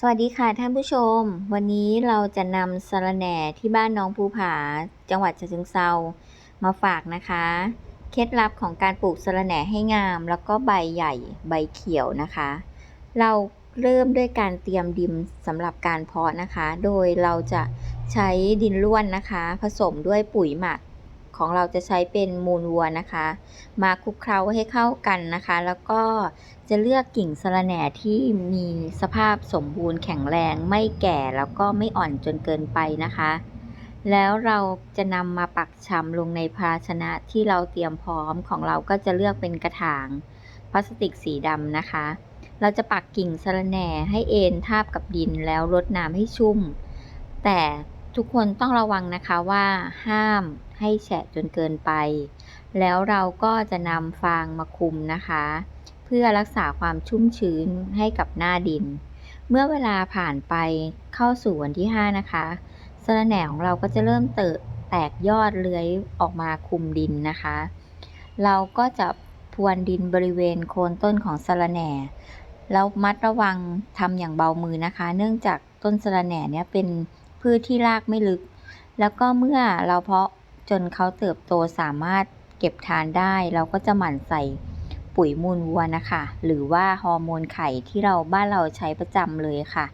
สวัสดีค่ะท่านผู้ชม วันนี้เราจะนำสะระแหน่ที่บ้านน้องภูผา จังหวัดฉะเชิงเซามาฝากนะคะ เคล็ดลับของการปลูกสะระแหน่ให้งาม แล้วก็ใบใหญ่ใบเขียวนะคะ เราเริ่มด้วยการเตรียมดินสำหรับการเพาะนะคะ โดยเราจะใช้ดินร่วนนะคะ ผสมด้วยปุ๋ยหมัก ของเราจะใช้เป็นมูลวัวนะคะ มาคลุกเคล้าให้เข้ากันนะคะ แล้วก็จะเลือกกิ่งสะระแหน่ที่มีสภาพสมบูรณ์แข็งแรงไม่แก่แล้วก็ไม่อ่อนจนเกินไปนะคะ แล้วเราจะนำมาปักชำลงในภาชนะที่เราเตรียมพร้อมของเราก็จะเลือกเป็นกระถางพลาสติกสีดำนะคะ เราจะปักกิ่งสะระแหน่ให้เอ็นทาบกับดินแล้วรดน้ำให้ชุ่ม แต่ทุกคนต้องระวังนะคะว่าห้าม ให้แฉะจนเกินไป แล้วเราก็จะนำฟางมาคุมนะคะ เพื่อรักษาความชุ่มชื้นให้กับหน้าดิน เมื่อเวลาผ่านไปเข้าสู่วันที่ 5 นะคะสะระแหน่ของเราก็จะเริ่มเติบแตกยอดเลื้อยออกมาคุมดินนะคะ เราก็จะพรวนดินบริเวณโคนต้นของสะระแหน่แล้วมัดระวังทำอย่างเบามือนะคะ เนื่องจากต้นสะระแหน่เนี่ยเป็นพืชที่รากไม่ลึก แล้วก็เมื่อเราเพาะ จนเขาเติบโตสามารถเก็บทานได้ เราก็จะหมั่นใส่ปุ๋ยมูลวัวนะคะ หรือว่าฮอร์โมนไข่ที่เราบ้านเราใช้ประจำเลยค่ะ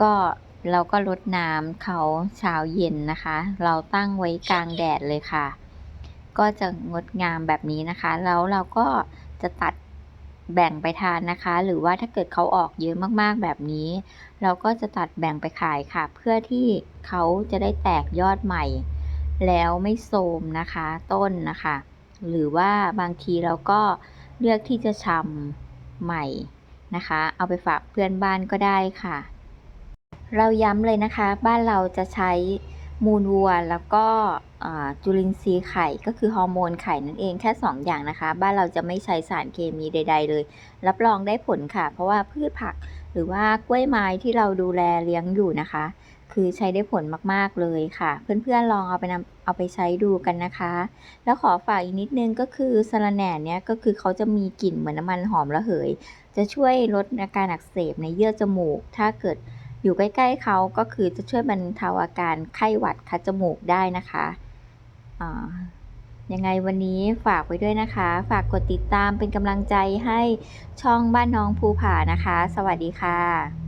ก็เราก็ลดน้ำเขาเช้าเย็นนะคะ เราตั้งไว้กลางแดดเลยค่ะ ก็จะงดงามแบบนี้นะคะ แล้วเราก็จะตัดแบ่งไปทานนะคะ หรือว่าถ้าเกิดเขาออกเยอะมากๆแบบนี้ เราก็จะตัดแบ่งไปขายค่ะ เพื่อที่เขาจะได้แตกยอดใหม่ แล้วไม่โทมนะคะต้นนะคะ หรือว่าบางทีเราก็เลือกที่จะชำใหม่นะคะ เอาไปฝากเพื่อนบ้านก็ได้ค่ะ เราย้ำเลยนะคะ บ้านเราจะใช้มูลวัวแล้วก็จุลินทรีย์ไข่ก็คือฮอร์โมนไข่นั่นเองแค่ 2 อย่างนะคะ บ้านเราจะไม่ใช้สารเคมีใด ๆ เลย รับรองได้ผลค่ะ เพราะว่าพืชผัก หรือว่ากล้วยไม้ที่เราดูแลเลี้ยงอยู่นะคะ คือใช้ได้ผลมากๆเลยค่ะ เพื่อนๆลองเอาไปนำเอาไปใช้ดูกันนะคะ แล้วขอฝากอีกนิดนึงก็คือสะระแหน่เนี่ยก็คือเขาจะมีกลิ่นเหมือนน้ำมันหอมระเหย จะช่วยลดอาการอักเสบในเยื่อจมูก ถ้าเกิดอยู่ใกล้ๆเขาก็คือจะช่วยบรรเทาอาการไข้หวัดคัดจมูกได้นะคะอ่า ยังไงวันนี้ฝากไว้ด้วยนะคะ ฝากกดติดตามเป็นกำลังใจให้ช่องบ้านน้องภูผานะคะ สวัสดีค่ะ